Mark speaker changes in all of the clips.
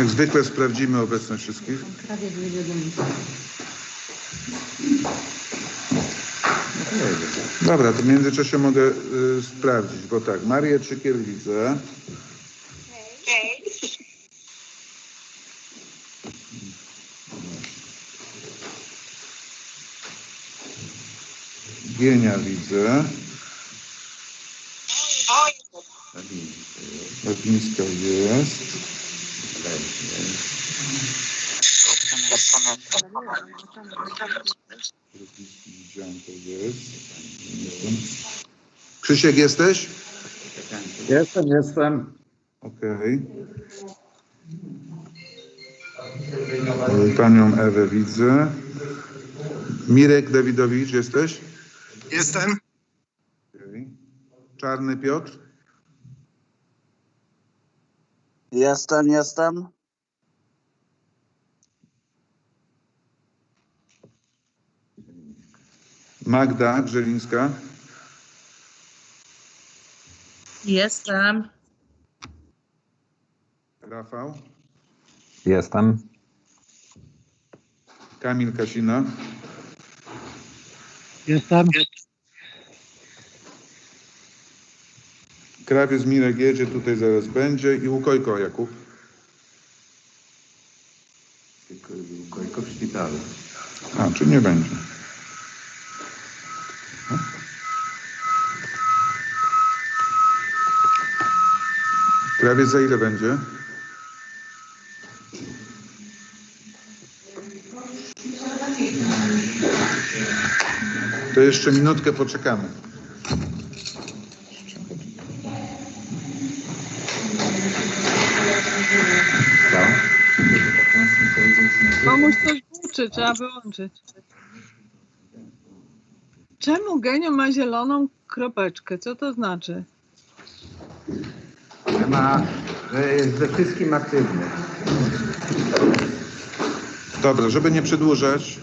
Speaker 1: Jak zwykle sprawdzimy obecność wszystkich.
Speaker 2: Prawie dwie godziny.
Speaker 1: Dobra, to w międzyczasie mogę y, sprawdzić, bo tak, Marię Czykiel widzę. Gienia widzę. Babińska jest. Krzysiek jesteś?
Speaker 3: Jestem, jestem.
Speaker 1: Okej. Panią Ewę widzę. Mirek Dawidowicz jesteś?
Speaker 4: Jestem.
Speaker 1: Okej. Czarny Piotr?
Speaker 5: Jestem, jestem.
Speaker 1: Magda Grzelińska?
Speaker 2: Jestem.
Speaker 1: Rafał?
Speaker 3: Jestem.
Speaker 1: Kamil Kasina?
Speaker 3: Jestem.
Speaker 1: Krawiec Mirek jedzie, tutaj zaraz będzie. I Łukojko Jakub?
Speaker 3: Kojko w szpitalu.
Speaker 1: A, czy nie będzie? Krawiec za ile będzie? To jeszcze minutkę poczekamy.
Speaker 6: Komuś coś włóczy, trzeba wyłączyć. Czemu genio ma zieloną kropeczkę? Co to znaczy?
Speaker 3: Ma, że jest ze wszystkim aktywny.
Speaker 1: Dobra, żeby nie przedłużać,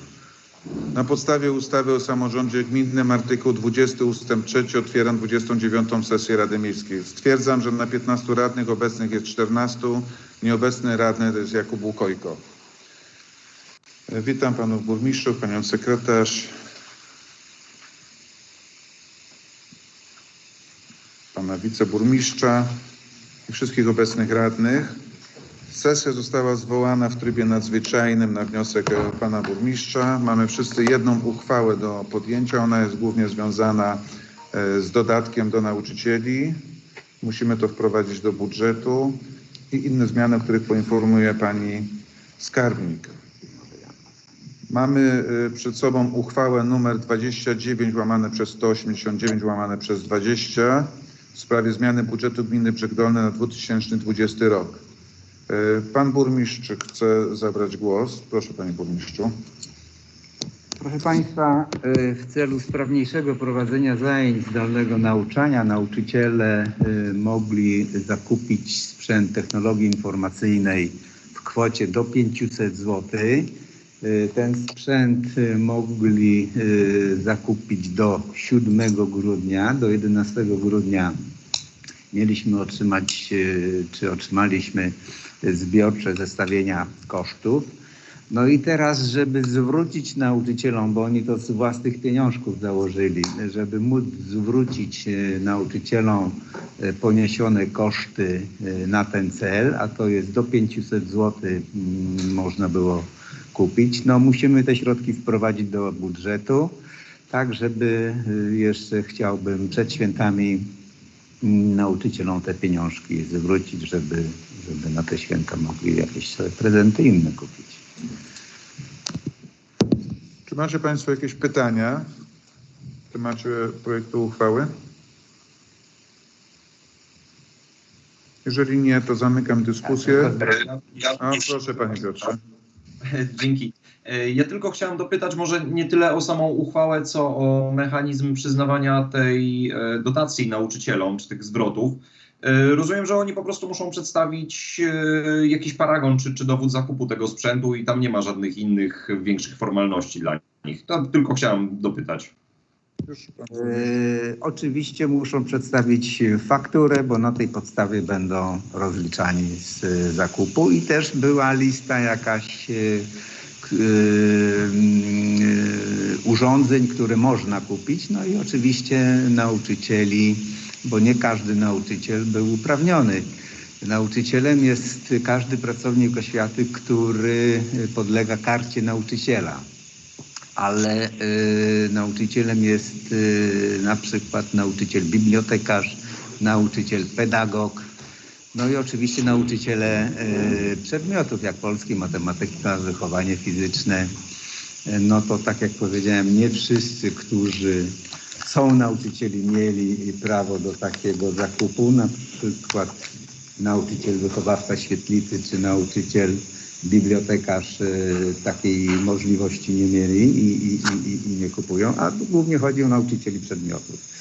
Speaker 1: na podstawie ustawy o samorządzie gminnym artykuł 20 ustęp 3 otwieram 29 sesję Rady Miejskiej. Stwierdzam, że na 15 radnych obecnych jest 14, nieobecny radny to jest Jakub Łukojko. Witam panów burmistrzów, panią sekretarz, pana wiceburmistrza i wszystkich obecnych radnych. Sesja została zwołana w trybie nadzwyczajnym na wniosek e, pana burmistrza. Mamy wszyscy jedną uchwałę do podjęcia. Ona jest głównie związana e, z dodatkiem do nauczycieli. Musimy to wprowadzić do budżetu i inne zmiany, o których poinformuje pani skarbnik. Mamy e, przed sobą uchwałę numer 29 łamane przez 189 łamane przez 20 w sprawie zmiany budżetu gminy Brzegdolne na 2020 rok. E, Pan burmistrz chce zabrać głos. Proszę panie burmistrzu.
Speaker 7: Proszę Państwa, y, w celu sprawniejszego prowadzenia zajęć zdalnego nauczania nauczyciele y, mogli zakupić sprzęt technologii informacyjnej w kwocie do 500 zł. Y, Ten sprzęt y, mogli y, zakupić do 7 grudnia, do 11 grudnia mieliśmy otrzymać, czy otrzymaliśmy zbiorcze zestawienia kosztów. No i teraz, żeby zwrócić nauczycielom, bo oni to z własnych pieniążków założyli, żeby móc zwrócić nauczycielom poniesione koszty na ten cel, a to jest do 500 zł mm, można było kupić, no musimy te środki wprowadzić do budżetu, tak żeby e, jeszcze chciałbym przed świętami mm, nauczycielom te pieniążki zwrócić, żeby, żeby na te święta mogli jakieś sobie prezenty inne kupić.
Speaker 1: Czy macie państwo jakieś pytania w temacie projektu uchwały? Jeżeli nie, to zamykam dyskusję. A proszę panie Piotrze.
Speaker 8: Dzięki. E, Ja tylko chciałem dopytać może nie tyle o samą uchwałę, co o mechanizm przyznawania tej e, dotacji nauczycielom, czy tych zwrotów. E, Rozumiem, że oni po prostu muszą przedstawić jakiś paragon czy, czy dowód zakupu tego sprzętu i tam nie ma żadnych innych większych formalności dla nich. To tylko chciałem dopytać.
Speaker 7: E, Oczywiście muszą przedstawić fakturę, bo na tej podstawie będą rozliczani z zakupu i też była lista jakaś mm, e, urządzeń, które można kupić. No i oczywiście nauczycieli, bo nie każdy nauczyciel był uprawniony. Nauczycielem jest każdy pracownik oświaty, który podlega karcie nauczyciela ale y, nauczycielem jest y, na przykład nauczyciel bibliotekarz, nauczyciel pedagog, no i oczywiście nauczyciele y, przedmiotów jak polski, matematyka, wychowanie fizyczne. Y, No to tak jak powiedziałem, nie wszyscy, którzy są nauczycieli, mieli prawo do takiego zakupu, na przykład nauczyciel wychowawca świetlicy czy nauczyciel bibliotekarz e, takiej możliwości nie mieli i, i, i, i nie kupują, a głównie chodzi o nauczycieli przedmiotów.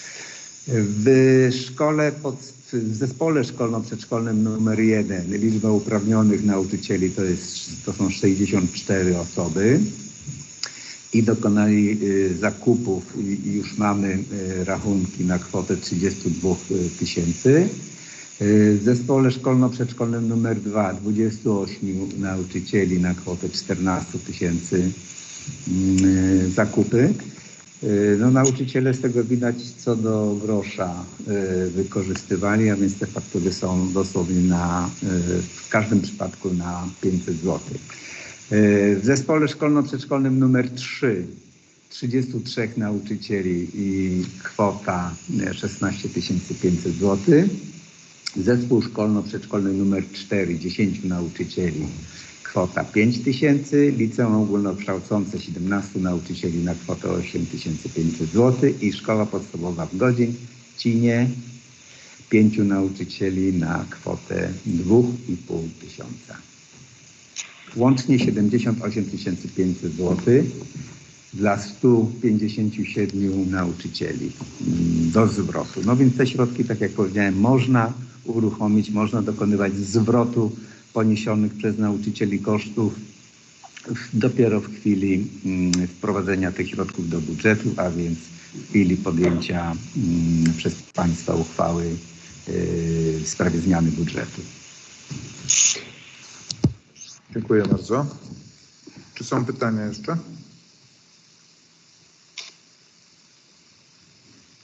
Speaker 7: W szkole, pod, w zespole szkolno-przedszkolnym numer jeden liczba uprawnionych nauczycieli to, jest, to są 64 osoby i dokonali y, zakupów i i już mamy y, rachunki na kwotę 32 tysięcy. Y, W zespole szkolno-przedszkolnym numer 2 28 nauczycieli na kwotę 14 tysięcy mm, zakupy. Y, No, nauczyciele z tego widać co do grosza y, wykorzystywali, a więc te faktury są dosłownie na, y, w każdym przypadku na 500 zł. W zespole szkolno-przedszkolnym numer 3 33 nauczycieli i kwota e, 16 500 zł. Zespół szkolno-przedszkolny numer 4, 10 nauczycieli, kwota 5 tysięcy, liceum ogólnokształcące 17 nauczycieli na kwotę 8500 zł i szkoła podstawowa w Godzinie 5 nauczycieli na kwotę 2,5 tysiąca. Łącznie 78 500 zł dla 157 nauczycieli mm, do zwrotu. No więc te środki, tak jak powiedziałem, można uruchomić, można dokonywać zwrotu poniesionych przez nauczycieli kosztów dopiero w chwili mm, wprowadzenia tych środków do budżetu, a więc w chwili podjęcia mm, przez Państwa uchwały yy, w sprawie zmiany budżetu.
Speaker 1: Dziękuję bardzo. Czy są pytania jeszcze?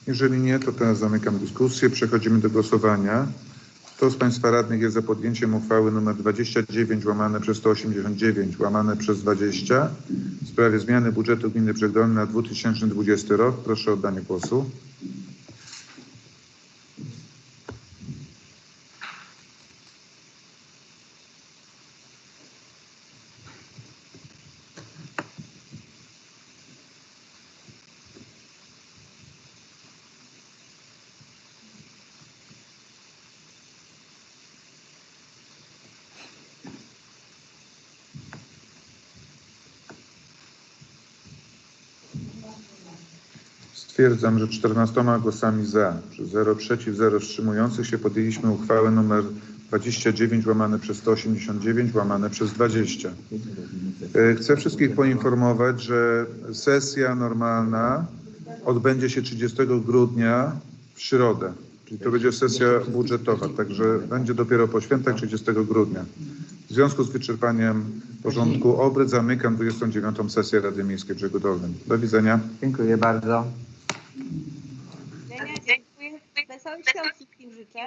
Speaker 1: Jeżeli nie, to teraz zamykam dyskusję. Przechodzimy do głosowania. Kto z Państwa radnych jest za podjęciem uchwały nr 29 łamane przez 189 łamane przez 20 w sprawie zmiany budżetu gminy Brzegdolny na 2020 rok? Proszę o oddanie głosu. Stwierdzam, że 14 głosami za, przy 0 przeciw, 0 wstrzymujących się podjęliśmy uchwałę nr 29 łamane przez 189 łamane przez 20. E, Chcę wszystkich poinformować, że sesja normalna odbędzie się 30 grudnia w środę, czyli to będzie sesja budżetowa, także będzie dopiero po świętach 30 grudnia. W związku z wyczerpaniem porządku obrad zamykam 29. sesję Rady Miejskiej w Brzegu Dolnym. Do widzenia.
Speaker 7: Dziękuję bardzo.
Speaker 4: Wesołych świąt wszystkim życzę.